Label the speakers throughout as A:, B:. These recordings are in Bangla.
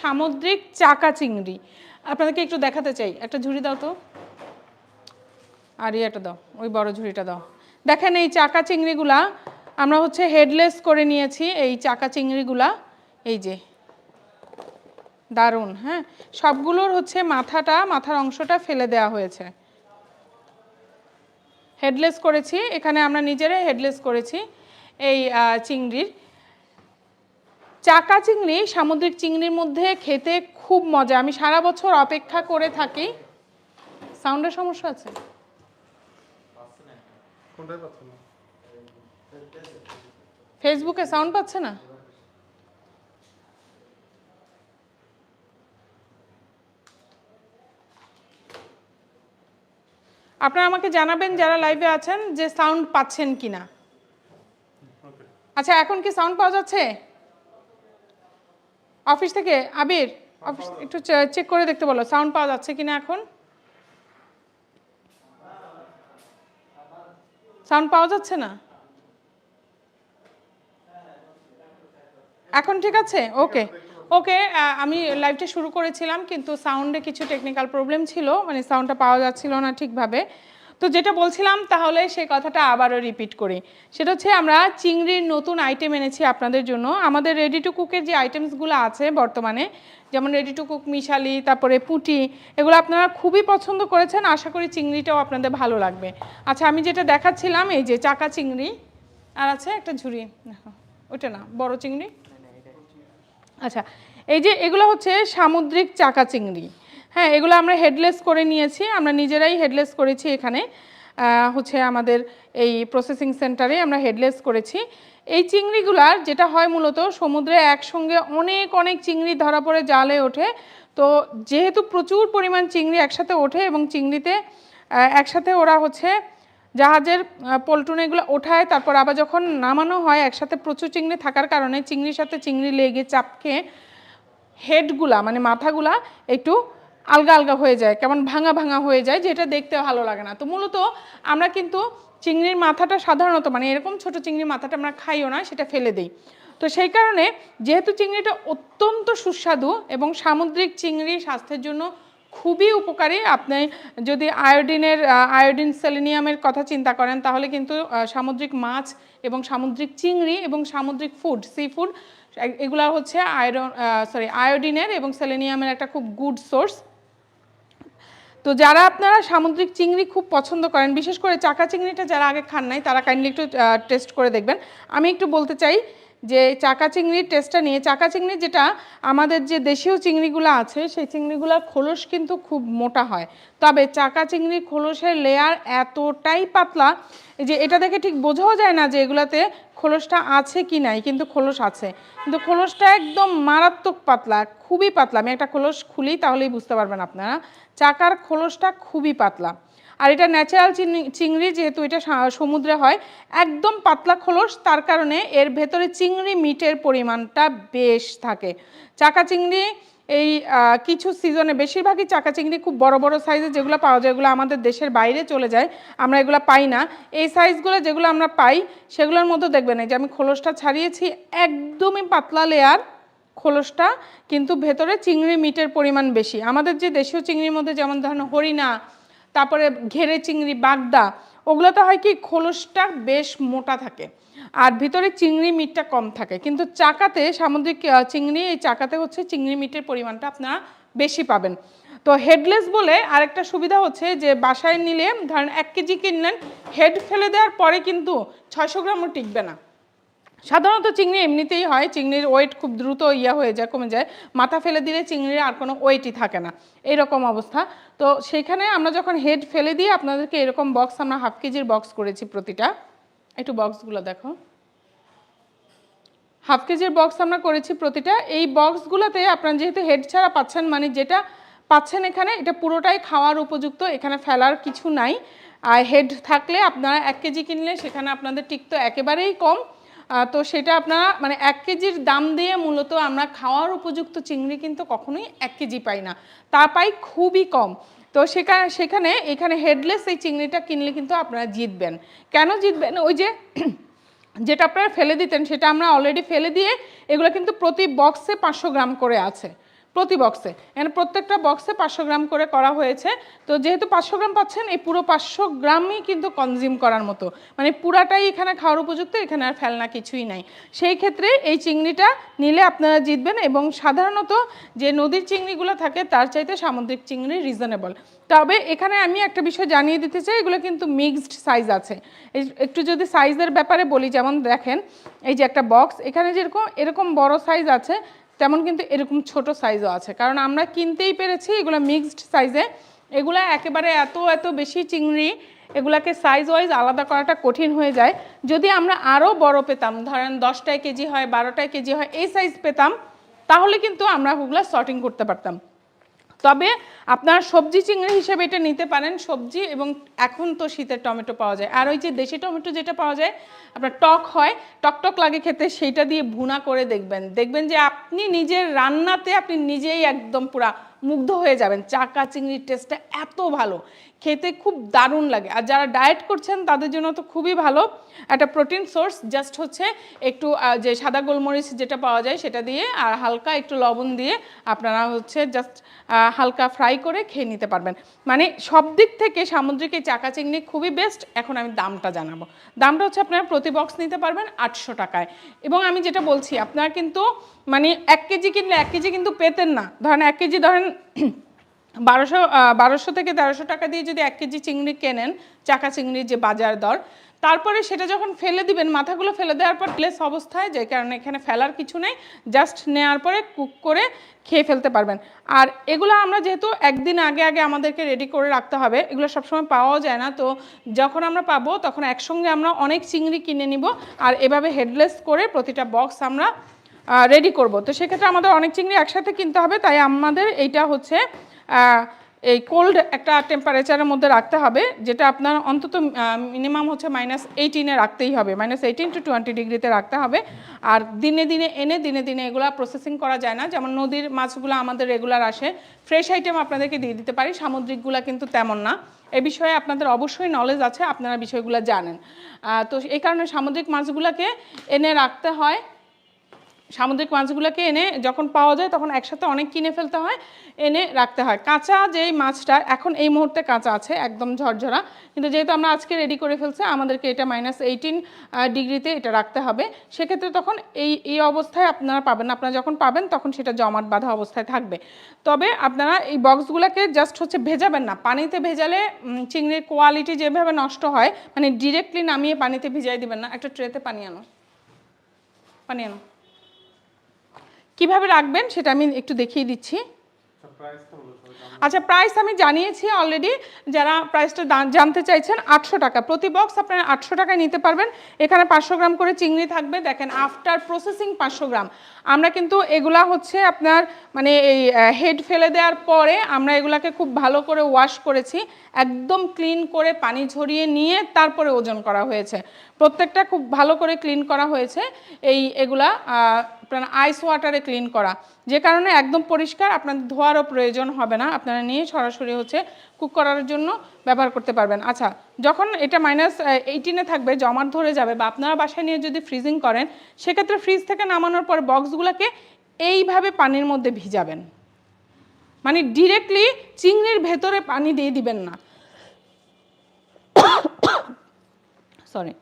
A: সামুদ্রিক চাকা চিংড়ি। আপনাদেরকে একটু দেখাতে চাই। একটা ঝুড়ি দাও তো। আর ইয়েটা দাও, ওই বড় ঝুড়িটা দাও। দেখেন এই চাকা চিংড়িগুলা, আমরা হচ্ছে হেডলেস করে নিয়েছি এই চাকা চিংড়িগুলা। এই যে, দারুণ হ্যাঁ? সবগুলোর হচ্ছে মাথাটা, মাথার অংশটা ফেলে দেওয়া হয়েছে। হেডলেস করেছি, এখানে আমরা নিজেরাই হেডলেস করেছি এই চিংড়ির। চাকা চিংড়ি সামুদ্রিক চিংড়ির মধ্যে খেতে খুব মজা। আমি সারা বছর অপেক্ষা করে থাকি। সাউন্ডের সমস্যা আছে? ফেসবুকে সাউন্ড পাচ্ছে না? আপনারা আমাকে জানাবেন যারা লাইভে আছেন যে সাউন্ড পাচ্ছেন কিনা। আচ্ছা এখন কি সাউন্ড পাওয়া যাচ্ছে? অফিস থেকে? আবির, অফিস একটু চেক করে দেখতে বলো সাউন্ড পাওয়া যাচ্ছে কিনা এখন? সাউন্ড পাওয়া যাচ্ছে না? এখন ঠিক আছে? ওকে ওকে আমি লাইভটা শুরু করেছিলাম, কিন্তু সাউন্ডে কিছু টেকনিক্যাল প্রবলেম ছিল মানে সাউন্ডটা পাওয়া যাচ্ছিল না ঠিকভাবে। তো যেটা বলছিলাম, তাহলে সেই কথাটা আবারও রিপিট করি। সেটা হচ্ছে আমরা চিংড়ির নতুন আইটেম এনেছি আপনাদের জন্য। আমাদের রেডি টু কুকের যে আইটেমসগুলো আছে বর্তমানে, যেমন রেডি টু কুক মিশালি, তারপরে পুটি, এগুলো আপনারা খুবই পছন্দ করেছেন। আশা করি চিংড়িটাও আপনাদের ভালো লাগবে। আচ্ছা আমি যেটা দেখাচ্ছিলাম, এই যে চাকা চিংড়ি, আর আছে একটা ঝুড়ি। দেখো, ওটা না, বড় চিংড়ি? আচ্ছা এই যে এগুলো হচ্ছে সামুদ্রিক চাকা চিংড়ি। হ্যাঁ এগুলো আমরা হেডলেস করে নিয়েছি। আমরা নিজেরাই হেডলেস করেছি এখানে। হচ্ছে আমাদের এই প্রসেসিং সেন্টারে আমরা হেডলেস করেছি। এই চিংড়িগুলার যেটা হয় মূলত, সমুদ্রে একসঙ্গে অনেক অনেক চিংড়ি ধরা পড়ে, জালে ওঠে। তো যেহেতু প্রচুর পরিমাণ চিংড়ি একসাথে ওঠে এবং চিংড়িতে একসাথে ওরা হচ্ছে জাহাজের পল্টনে এগুলো ওঠায়, তারপর আবার যখন নামানো হয়, একসাথে প্রচুর চিংড়ি থাকার কারণে চিংড়ির সাথে চিংড়ি লেগে চাপকে হেডগুলা মানে মাথাগুলা একটু আলগা আলগা হয়ে যায়, কেমন ভাঙা ভাঙা হয়ে যায়, যেটা দেখতে ভালো লাগে না। তো মূলত আমরা কিন্তু চিংড়ির মাথাটা সাধারণত মানে এরকম ছোট চিংড়ির মাথাটা আমরা খাইও না, সেটা ফেলে দিই। তো সেই কারণে যেহেতু চিংড়িটা অত্যন্ত সুস্বাদু এবং সামুদ্রিক চিংড়ি স্বাস্থ্যের জন্য খুবই উপকারী, আপনি যদি আয়োডিনের আয়োডিন সেলেনিয়ামের কথা চিন্তা করেন, তাহলে কিন্তু সামুদ্রিক মাছ এবং সামুদ্রিক চিংড়ি এবং সামুদ্রিক ফুড সি ফুড এগুলা হচ্ছে আয়রন সরি আয়োডিনের এবং সেলেনিয়ামের একটা খুব গুড সোর্স তো যারা আপনারা সামুদ্রিক চিংড়ি খুব পছন্দ করেন, বিশেষ করে চাকা চিংড়িটা যারা আগে খান নাই, তারা কাইন্ডলি একটু টেস্ট করে দেখবেন। আমি একটু বলতে চাই যে চাকা চিংড়ির টেস্টটা নিয়ে, চাকা চিংড়ি যেটা আমাদের যে দেশীয় চিংড়িগুলো আছে, সেই চিংড়িগুলোর খোলস কিন্তু খুব মোটা হয়। তবে চাকা চিংড়ির খোলসের লেয়ার এতটাই পাতলা যে এটা দেখে ঠিক বোঝাও যায় না যে এগুলাতে খোলসটা আছে কি নাই, কিন্তু খোলস আছে। কিন্তু খোলসটা একদম মারাত্মক পাতলা, খুবই পাতলা। আমি একটা খোলস খুলি তাহলেই বুঝতে পারবেন আপনারা। চাকার খোলসটা খুবই পাতলা। আর এটা ন্যাচারাল চিংড়ি যেহেতু এটা সমুদ্রে হয়, একদম পাতলা খোলস, তার কারণে এর ভেতরে চিংড়ি মিটের পরিমাণটা বেশ থাকে। চাকা চিংড়ি এই কিছু সিজনে বেশিরভাগই চাকা চিংড়ি খুব বড় বড় সাইজের যেগুলো পাওয়া যায় এগুলো আমাদের দেশের বাইরে চলে যায়, আমরা এগুলো পাই না। এই সাইজগুলো যেগুলো আমরা পাই, সেগুলোর মধ্যে দেখবেন এই যে আমি খোলসটা ছাড়িয়েছি, একদমই পাতলা লেয়ার খোলসটা, কিন্তু ভেতরে চিংড়ি মিটের পরিমাণ বেশি। আমাদের যে দেশীয় চিংড়ির মধ্যে যেমন ধরেন হরিণা তারপরে ঘেরে চিংড়ি, বাগদা ওগুলোতে হয় কি খোলসটা বেশ মোটা থাকে আর ভিতরে চিংড়ি মিটটা কম থাকে। কিন্তু চাকাতে সামুদ্রিক চিংড়ি, এই চাকাতে হচ্ছে চিংড়ি মিটের পরিমাণটা আপনারা বেশি পাবেন। তো হেডলেস বলে আরেকটা সুবিধা হচ্ছে যে বাসায় নিলে ধরেন এক কেজি কিনলেন হেড ফেলে দেওয়ার পরে কিন্তু ছয়শো গ্রামও টিকবে না। সাধারণত চিংড়ি এমনিতেই হয়, চিংড়ির ওয়েট খুব দ্রুত ইয়া হয়ে যায়, কমে যায়। মাথা ফেলে দিলে চিংড়ির আর কোনো ওয়েটই থাকে না। এইরকম অবস্থা। তো সেখানে আমরা যখন হেড ফেলে দিয়ে আপনাদেরকে এরকম বক্স আমরা হাফ কেজির বক্স করেছি প্রতিটা। একটু বক্সগুলো দেখো। হাফ কেজির বক্স আমরা করেছি প্রতিটা। এই বক্সগুলোতে আপনারা যেহেতু হেড ছাড়া পাচ্ছেন মানে যেটা পাচ্ছেন এখানে, এটা পুরোটাই খাওয়ার উপযুক্ত, এখানে ফেলার কিছু নাই। আর হেড থাকলে আপনারা এক কেজি কিনলে, সেখানে আপনাদের টিকতো একেবারেই কম। তো সেটা আপনারা মানে এক কেজির দাম দিয়ে মূলত আমরা খাওয়ার উপযুক্ত চিংড়ি কিন্তু কখনোই এক কেজি পাই না। তা পাই খুবই কম। তো সেখানে সেখানে, এখানে হেডলেস এই চিংড়িটা কিনলে কিন্তু আপনারা জিতবেন। কেন জিতবেন? ওই যে যেটা আপনারা ফেলে দিতেন, সেটা আমরা অলরেডি ফেলে দিয়ে এগুলো কিন্তু প্রতি বক্সে পাঁচশো গ্রাম করে আছে। প্রতি বক্সে এখানে প্রত্যেকটা বক্সে পাঁচশো গ্রাম করে করা হয়েছে। তো যেহেতু পাঁচশো গ্রাম পাচ্ছেন, এই পুরো পাঁচশো গ্রামই কিন্তু কনজিউম করার মতো। মানে পুরাটাই এখানে খাওয়ার উপযুক্ত, এখানে আর ফেলনা কিছুই নাই। সেই ক্ষেত্রে এই চিংড়িটা নিলে আপনারা জিতবেন এবং সাধারণত যে নদীর চিংড়িগুলো থাকে, তার চাইতে সামুদ্রিক চিংড়ি রিজনেবল তবে এখানে আমি একটা বিষয় জানিয়ে দিতে চাই, এগুলো কিন্তু মিক্সড সাইজ আছে। একটু যদি সাইজের ব্যাপারে বলি, যেমন দেখেন, এই যে একটা বক্স এখানে যেরকম, এরকম বড় সাইজ আছে তেমন কিন্তু এরকম ছোট সাইজও আছে। কারণ আমরা কিনতেই পেরেছি এগুলো মিক্সড সাইজে এগুলো একেবারে এত এত বেশি চিংড়ি, এগুলাকে সাইজ ওয়াইজ আলাদা করাটা কঠিন হয়ে যায়। যদি আমরা আরও বড় পেতাম, ধরেন দশটায় কেজি হয়, বারোটায় কেজি হয়, এই সাইজ পেতাম, তাহলে কিন্তু আমরা ওগুলো শর্টিং করতে পারতাম। তবে আপনার সবজি চিংড়ি হিসেবে এটা নিতে পারেন, সবজি এবং এখন তো শীতের টমেটো পাওয়া যায়। আর ওই যে দেশি টমেটো যেটা পাওয়া যায়, আপনার টক হয়, টক টক লাগে খেতে, সেইটা দিয়ে ভুনা করে দেখবেন। দেখবেন যে আপনি নিজের রান্নাতে আপনি নিজেই একদম পুরা মুগ্ধ হয়ে যাবেন। চাকা চিংড়ির টেস্টটা এত ভালো। খেতে খুব দারুণ লাগে। আর যারা ডায়েট করছেন, তাদের জন্য তো খুবই ভালো। একটা প্রোটিন সোর্স জাস্ট হচ্ছে একটু যে সাদা গোলমরিচ যেটা পাওয়া যায় সেটা দিয়ে, আর হালকা একটু লবণ দিয়ে আপনারা হচ্ছে জাস্ট হালকা ফ্রাই করে খেয়ে নিতে পারবেন। মানে সব দিক থেকে সামুদ্রিক এই চাকা চিংড়ি খুবই বেস্ট এখন আমি দামটা জানাব। দামটা হচ্ছে আপনারা প্রতি বক্স নিতে পারবেন আটশো টাকায়। এবং আমি যেটা বলছি, আপনারা কিন্তু মানে এক কেজি কিনলে এক কেজি কিন্তু পেতেন না। ধরেন এক কেজি ধরেন বারোশো বারোশো থেকে তেরোশো টাকা দিয়ে যদি এক কেজি চিংড়ি কেনেন, চাকা চিংড়ির যে বাজার দর, তারপরে সেটা যখন ফেলে দিবেন, মাথাগুলো ফেলে দেওয়ার পর প্লেস অবস্থায়, যে কারণে এখানে ফেলার কিছু নেই, জাস্ট নেওয়ার পরে কুক করে খেয়ে ফেলতে পারবেন। আর এগুলো আমরা যেহেতু একদিন আগে আগে আমাদেরকে রেডি করে রাখতে হবে, এগুলো সবসময় পাওয়াও যায় না, তো যখন আমরা পাবো, তখন একসঙ্গে আমরা অনেক চিংড়ি কিনে নিব, আর এভাবে হেডলেস করে প্রতিটা বক্স আমরা রেডি করব। তো সেক্ষেত্রে আমাদের অনেক চিংড়ি একসাথে কিনতে হবে, তাই আমাদের এইটা হচ্ছে এই কোল্ড একটা টেম্পারেচারের মধ্যে রাখতে হবে, যেটা আপনার অন্তত মিনিমাম হচ্ছে মাইনাস এইটিনে রাখতেই হবে মাইনাস এইটিন টু টোয়েন্টি ডিগ্রিতে রাখতে হবে। আর দিনে দিনে এনে, দিনে দিনে এগুলো প্রসেসিং করা যায় না, যেমন নদীর মাছগুলো আমাদের রেগুলার আসে ফ্রেশ আইটেম আপনাদেরকে দিয়ে দিতে পারি, সামুদ্রিকগুলো কিন্তু তেমন না। এ বিষয়ে আপনাদের অবশ্যই নলেজ আছে, আপনারা বিষয়গুলো জানেন। তো এই কারণে সামুদ্রিক মাছগুলোকে এনে রাখতে হয় সামুদ্রিক মাছগুলোকে এনে যখন পাওয়া যায়, তখন একসাথে অনেক কিনে ফেলতে হয়, এনে রাখতে হয়। কাঁচা যেই মাছটা, এখন এই মুহূর্তে কাঁচা আছে, একদম ঝরঝরা। কিন্তু যেহেতু আমরা আজকে রেডি করে ফেলছি, আমাদেরকে এটা মাইনাস এইটিন ডিগ্রিতে এটা রাখতে হবে। সেক্ষেত্রে তখন এই এই অবস্থায় আপনারা পাবেন। আপনারা যখন পাবেন, তখন সেটা জমাট বাঁধা অবস্থায় থাকবে। তবে আপনারা এই বক্সগুলোকে জাস্ট হচ্ছে ভেজাবেন না। পানিতে ভেজালে চিংড়ির কোয়ালিটি যেভাবে নষ্ট হয় মানে ডিরেক্টলি নামিয়ে পানিতে ভিজাই দিবেন না। একটা ট্রেতে পানি আনো। পানি আনো। কীভাবে রাখবেন সেটা আমি একটু দেখিয়ে দিচ্ছি। আচ্ছা প্রাইস আমি জানিয়েছি অলরেডি যারা প্রাইসটা জানতে চাইছেন, আটশো টাকা। প্রতি বক্স আপনারা আটশো টাকায় নিতে পারবেন। এখানে পাঁচশো গ্রাম করে চিংড়ি থাকবে। দেখেন আফটার প্রসেসিং পাঁচশো গ্রাম। আমরা কিন্তু এগুলা হচ্ছে আপনার মানে এই হেড ফেলে দেওয়ার পরে আমরা এগুলাকে খুব ভালো করে ওয়াশ করেছি। একদম ক্লিন করে পানি ঝরিয়ে নিয়ে তারপরে ওজন করা হয়েছে। প্রত্যেকটা খুব ভালো করে ক্লিন করা হয়েছে। এই এগুলা আপনার আইস ওয়াটারে ক্লিন করা। যে কারণে একদম পরিষ্কার, আপনাদের ধোয়ারও প্রয়োজন হবে না। আপনারা নিয়ে সরাসরি হচ্ছে কুক করার জন্য ব্যবহার করতে পারবেন। আচ্ছা যখন এটা মাইনাস এইটিনে থাকবে, জমাট ধরে যাবে বা আপনারা বাসায় নিয়ে যদি ফ্রিজিং করেন, সেক্ষেত্রে ফ্রিজ থেকে নামানোর পর বক্সগুলোকে এইভাবে পানির মধ্যে ভিজাবেন। মানে ডিরেক্টলি চিংড়ির ভেতরে পানি দিয়ে দিবেন না। সরি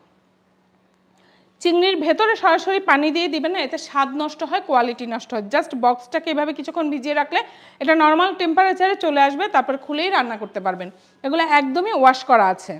A: চিংড়ির ভেতরে সরাসরি পানি দিয়ে দিবেন না, এতে স্বাদ নষ্ট হয় কোয়ালিটি নষ্ট হয়। জাস্ট বক্সটাকে এভাবে কিছুক্ষণ ভিজিয়ে রাখলে এটা নর্মাল টেম্পারেচারে চলে আসবে, তারপর খুলেই রান্না করতে পারবেন। এগুলো একদমই ওয়াশ করা আছে।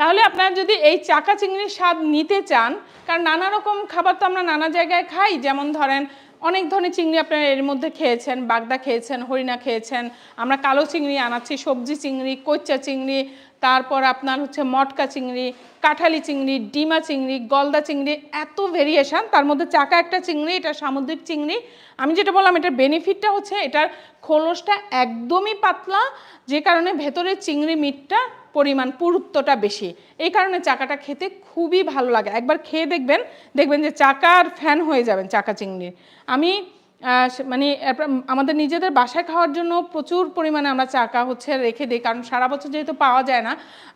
A: তাহলে আপনারা যদি এই চাকা চিংড়ির স্বাদ নিতে চান, কারণ নানা রকম খাবার তো আমরা নানা জায়গায় খাই, যেমন ধরেন অনেক ধরনের চিংড়ি আপনারা এর মধ্যে খেয়েছেন, বাগদা খেয়েছেন, হরিণা খেয়েছেন। আমরা কালো চিংড়ি আনাচ্ছি, সবজি চিংড়ি কচ্চা চিংড়ি, তারপর আপনার হচ্ছে মটকা চিংড়ি, কাঁঠালি চিংড়ি, ডিমা চিংড়ি, গলদা চিংড়ি, এত ভেরিয়েশন তার মধ্যে চাকা একটা চিংড়ি, এটা সামুদ্রিক চিংড়ি। আমি যেটা বললাম, এটার বেনিফিটটা হচ্ছে এটার খোলসটা একদমই পাতলা, যে কারণে ভেতরে চিংড়ি মিটটা পরিমাণ পুরুত্বটা বেশি। এই কারণে চাকাটা খেতে খুবই ভালো লাগে। একবার খেয়ে দেখবেন দেখবেন যে চাকার ফ্যান হয়ে যাবেন চাকা চিংড়ির আমি মানে আমাদের নিজেদের বাসায় খাওয়ার জন্য প্রচুর পরিমাণে আমরা চাকা হচ্ছে রেখে দিই। কারণ সারা বছর যেহেতু পাওয়া যায় না,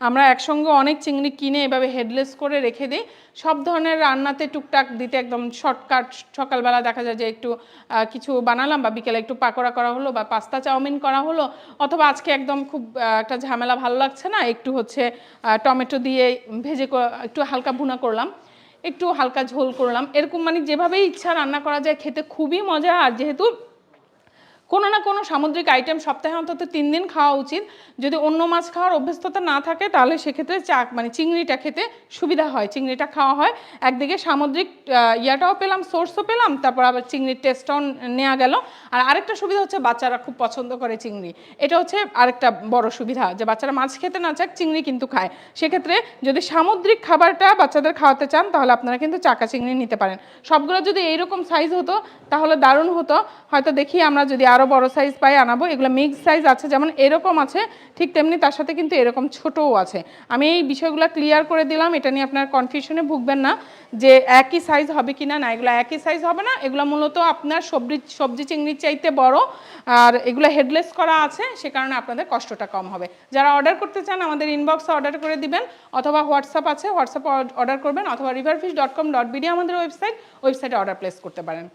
A: আমরা একসঙ্গে অনেক চিংড়ি কিনে এভাবে হেডলেস করে রেখে দিই। সব ধরনের রান্নাতে টুকটাক দিতে একদম শর্টকাট সকালবেলা দেখা যায় যে একটু কিছু বানালাম বা বিকেলে একটু পাকোড়া করা হলো বা পাস্তা চাউমিন করা হলো, অথবা আজকে একদম খুব একটা ঝামেলা ভালো লাগছে না, একটু হচ্ছে টমেটো দিয়ে ভেজে একটু হালকা ভুনা করলাম। একটু হালকা ঝোল করলাম। এরকম মানে যেভাবেই ইচ্ছা রান্না করা যায়, খেতে খুবই মজা। আর যেহেতু কোনো না কোনো সামুদ্রিক আইটেম সপ্তাহে অন্তত তিন দিন খাওয়া উচিত। যদি অন্য মাছ খাওয়ার অভ্যস্ততা না থাকে, তাহলে সেক্ষেত্রে চাক মানে চিংড়িটা খেতে সুবিধা হয়। চিংড়িটা খাওয়া হয়। একদিকে সামুদ্রিক ইয়াটাও পেলাম সোর্সও পেলাম, তারপর আবার চিংড়ির টেস্টটাও নেওয়া গেল। আর আরেকটা সুবিধা হচ্ছে বাচ্চারা খুব পছন্দ করে চিংড়ি। এটা হচ্ছে আরেকটা বড় সুবিধা যে বাচ্চারা মাছ খেতে না চাক, চিংড়ি কিন্তু খায়। সেক্ষেত্রে যদি সামুদ্রিক খাবারটা বাচ্চাদের খাওয়াতে চান, তাহলে আপনারা কিন্তু চাকা চিংড়ি নিতে পারেন। সবগুলো যদি এইরকম সাইজ হতো, তাহলে দারুণ হতো। হয়তো দেখি আমরা যদি আরও বড় সাইজ পাই, আনাবো। এগুলো মিক্স সাইজ আছে, যেমন এরকম আছে, ঠিক তেমনি তার সাথে কিন্তু এরকম ছোটও আছে। আমি এই বিষয়গুলো ক্লিয়ার করে দিলাম, এটা নিয়ে আপনার কনফিউশনে ভুগবেন না যে একই সাইজ হবে কি না না এগুলো একই সাইজ হবে না, এগুলো মূলত আপনার সবজি সবজি চিংড়ির চাইতে বড়, আর এগুলো হেডলেস করা আছে, সে কারণে আপনাদের কষ্টটা কম হবে। যারা অর্ডার করতে চান, আমাদের ইনবক্সে অর্ডার করে দিবেন, অথবা হোয়াটসঅ্যাপ আছে হোয়াটসঅ্যাপে অর্ডার করবেন, অথবা river fish dot com dot BD আমাদের ওয়েবসাইট ওয়েবসাইটে অর্ডার প্লেস করতে পারেন।